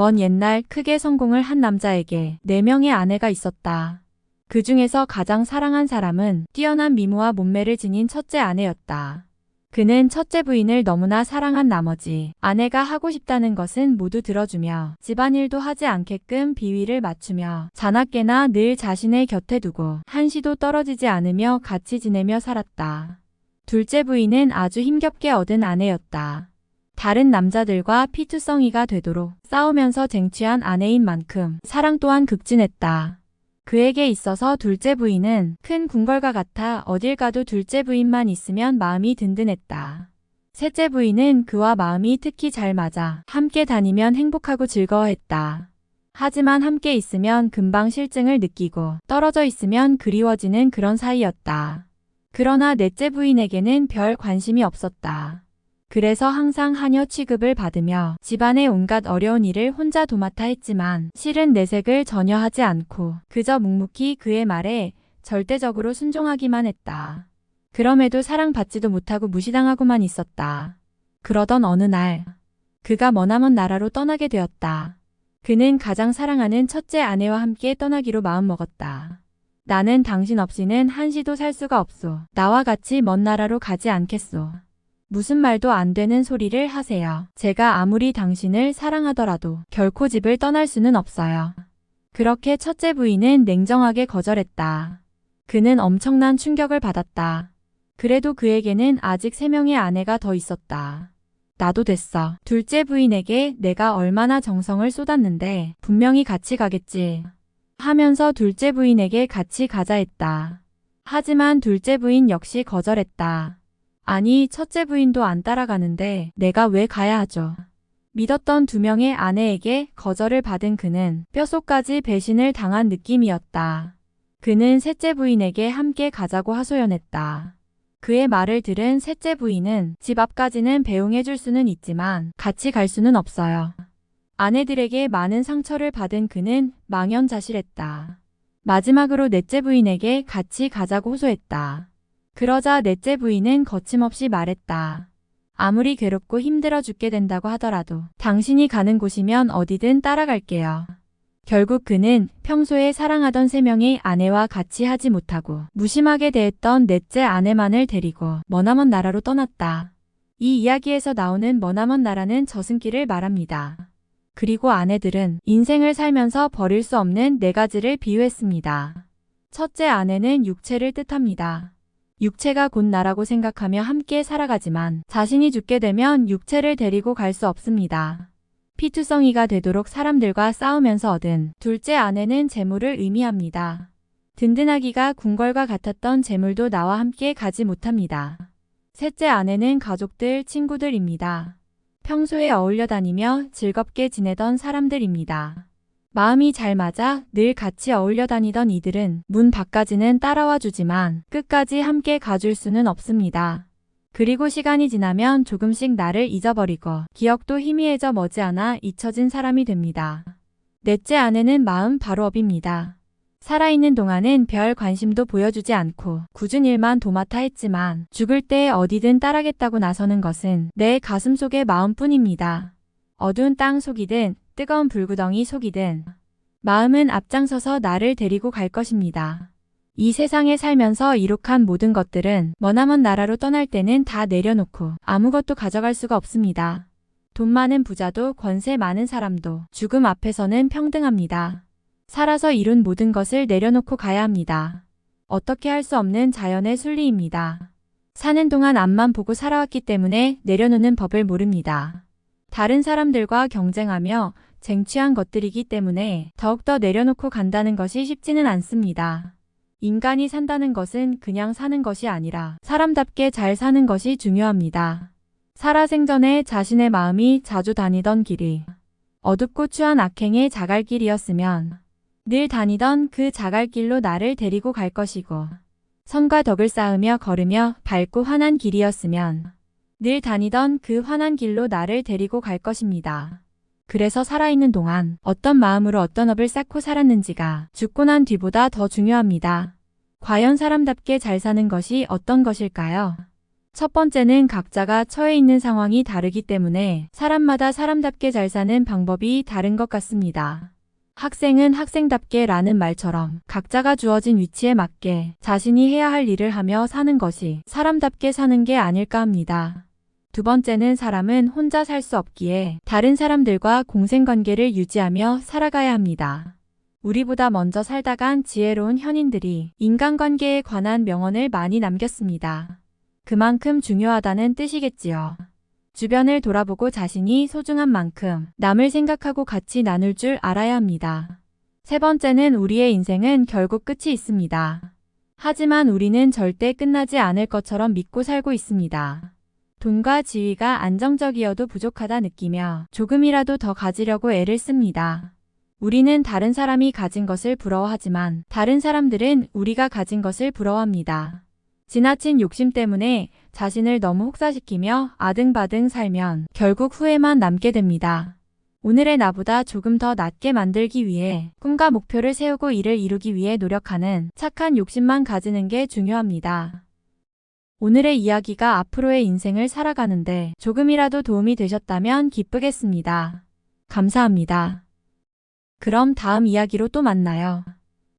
먼 옛날 크게 성공을 한 남자에게 4명의 아내가 있었다. 그 중에서 가장 사랑한 사람은 뛰어난 미모와 몸매를 지닌 첫째 아내였다. 그는 첫째 부인을 너무나 사랑한 나머지 아내가 하고 싶다는 것은 모두 들어주며 집안일도 하지 않게끔 비위를 맞추며 자나깨나 늘 자신의 곁에 두고 한시도 떨어지지 않으며 같이 지내며 살았다. 둘째 부인은 아주 힘겹게 얻은 아내였다. 다른 남자들과 피투성이가 되도록 싸우면서 쟁취한 아내인 만큼 사랑 또한 극진했다. 그에게 있어서 둘째 부인은 큰 궁궐과 같아 어딜 가도 둘째 부인만 있으면 마음이 든든했다. 셋째 부인은 그와 마음이 특히 잘 맞아 함께 다니면 행복하고 즐거워했다. 하지만 함께 있으면 금방 실증을 느끼고 떨어져 있으면 그리워지는 그런 사이였다. 그러나 넷째 부인에게는 별 관심이 없었다. 그래서 항상 하녀 취급을 받으며 집안의 온갖 어려운 일을 혼자 도맡아 했지만 실은 내색을 전혀 하지 않고 그저 묵묵히 그의 말에 절대적으로 순종하기만 했다. 그럼에도 사랑받지도 못하고 무시당하고만 있었다. 그러던 어느 날 그가 머나먼 나라로 떠나게 되었다. 그는 가장 사랑하는 첫째 아내와 함께 떠나기로 마음먹었다. 나는 당신 없이는 한시도 살 수가 없소. 나와 같이 먼 나라로 가지 않겠소. 무슨 말도 안 되는 소리를 하세요. 제가 아무리 당신을 사랑하더라도 결코 집을 떠날 수는 없어요. 그렇게 첫째 부인은 냉정하게 거절했다. 그는 엄청난 충격을 받았다. 그래도 그에게는 아직 세 명의 아내가 더 있었다. 나도 됐어. 둘째 부인에게 내가 얼마나 정성을 쏟았는데 분명히 같이 가겠지. 하면서 둘째 부인에게 같이 가자 했다. 하지만 둘째 부인 역시 거절했다. 아니, 첫째 부인도 안 따라가는데 내가 왜 가야 하죠? 믿었던 두 명의 아내에게 거절을 받은 그는 뼛속까지 배신을 당한 느낌이었다. 그는 셋째 부인에게 함께 가자고 하소연했다. 그의 말을 들은 셋째 부인은 집 앞까지는 배웅해 줄 수는 있지만 같이 갈 수는 없어요. 아내들에게 많은 상처를 받은 그는 망연자실했다. 마지막으로 넷째 부인에게 같이 가자고 호소했다. 그러자 넷째 부인은 거침없이 말했다. 아무리 괴롭고 힘들어 죽게 된다고 하더라도 당신이 가는 곳이면 어디든 따라갈게요. 결국 그는 평소에 사랑하던 세 명의 아내와 같이 하지 못하고 무심하게 대했던 넷째 아내만을 데리고 머나먼 나라로 떠났다. 이 이야기에서 나오는 머나먼 나라는 저승길을 말합니다. 그리고 아내들은 인생을 살면서 버릴 수 없는 네 가지를 비유했습니다. 첫째 아내는 육체를 뜻합니다. 육체가 곧 나라고 생각하며 함께 살아가지만 자신이 죽게 되면 육체를 데리고 갈 수 없습니다. 피투성이가 되도록 사람들과 싸우면서 얻은 둘째 아내는 재물을 의미합니다. 든든하기가 궁궐과 같았던 재물도 나와 함께 가지 못합니다. 셋째 아내는 가족들, 친구들입니다. 평소에 어울려 다니며 즐겁게 지내던 사람들입니다. 마음이 잘 맞아 늘 같이 어울려 다니던 이들은 문 밖까지는 따라와 주지만 끝까지 함께 가줄 수는 없습니다. 그리고 시간이 지나면 조금씩 나를 잊어버리고 기억도 희미해져 머지않아 잊혀진 사람이 됩니다. 넷째 아내는 마음 바로 업입니다. 살아있는 동안은 별 관심도 보여주지 않고 굳은 일만 도맡아 했지만 죽을 때 어디든 따라겠다고 나서는 것은 내 가슴 속의 마음뿐입니다. 어두운 땅 속이든 뜨거운 불구덩이 속이든 마음은 앞장서서 나를 데리고 갈 것입니다. 이 세상에 살면서 이룩한 모든 것들은 머나먼 나라로 떠날 때는 다 내려놓고 아무것도 가져갈 수가 없습니다. 돈 많은 부자도 권세 많은 사람도 죽음 앞에서는 평등합니다. 살아서 이룬 모든 것을 내려놓고 가야 합니다. 어떻게 할 수 없는 자연의 순리입니다. 사는 동안 앞만 보고 살아왔기 때문에 내려놓는 법을 모릅니다. 다른 사람들과 경쟁하며 쟁취한 것들이기 때문에 더욱더 내려놓고 간다는 것이 쉽지는 않습니다. 인간이 산다는 것은 그냥 사는 것이 아니라 사람답게 잘 사는 것이 중요합니다. 살아생전에 자신의 마음이 자주 다니던 길이 어둡고 추한 악행의 자갈길이었으면 늘 다니던 그 자갈길로 나를 데리고 갈 것이고 선과 덕을 쌓으며 걸으며 밝고 환한 길이었으면 늘 다니던 그 환한 길로 나를 데리고 갈 것입니다. 그래서 살아있는 동안 어떤 마음으로 어떤 업을 쌓고 살았는지가 죽고 난 뒤보다 더 중요합니다. 과연 사람답게 잘 사는 것이 어떤 것일까요? 첫 번째는 각자가 처해 있는 상황이 다르기 때문에 사람마다 사람답게 잘 사는 방법이 다른 것 같습니다. 학생은 학생답게 라는 말처럼 각자가 주어진 위치에 맞게 자신이 해야 할 일을 하며 사는 것이 사람답게 사는 게 아닐까 합니다. 두 번째는 사람은 혼자 살 수 없기에 다른 사람들과 공생관계를 유지하며 살아가야 합니다. 우리보다 먼저 살다 간 지혜로운 현인들이 인간관계에 관한 명언을 많이 남겼습니다. 그만큼 중요하다는 뜻이겠지요. 주변을 돌아보고 자신이 소중한 만큼 남을 생각하고 같이 나눌 줄 알아야 합니다. 세 번째는 우리의 인생은 결국 끝이 있습니다. 하지만 우리는 절대 끝나지 않을 것처럼 믿고 살고 있습니다. 돈과 지위가 안정적이어도 부족하다 느끼며 조금이라도 더 가지려고 애를 씁니다. 우리는 다른 사람이 가진 것을 부러워하지만 다른 사람들은 우리가 가진 것을 부러워합니다. 지나친 욕심 때문에 자신을 너무 혹사시키며 아등바등 살면 결국 후회만 남게 됩니다. 오늘의 나보다 조금 더 낫게 만들기 위해 꿈과 목표를 세우고 이를 이루기 위해 노력하는 착한 욕심만 가지는 게 중요합니다. 오늘의 이야기가 앞으로의 인생을 살아가는데 조금이라도 도움이 되셨다면 기쁘겠습니다. 감사합니다. 그럼 다음 이야기로 또 만나요.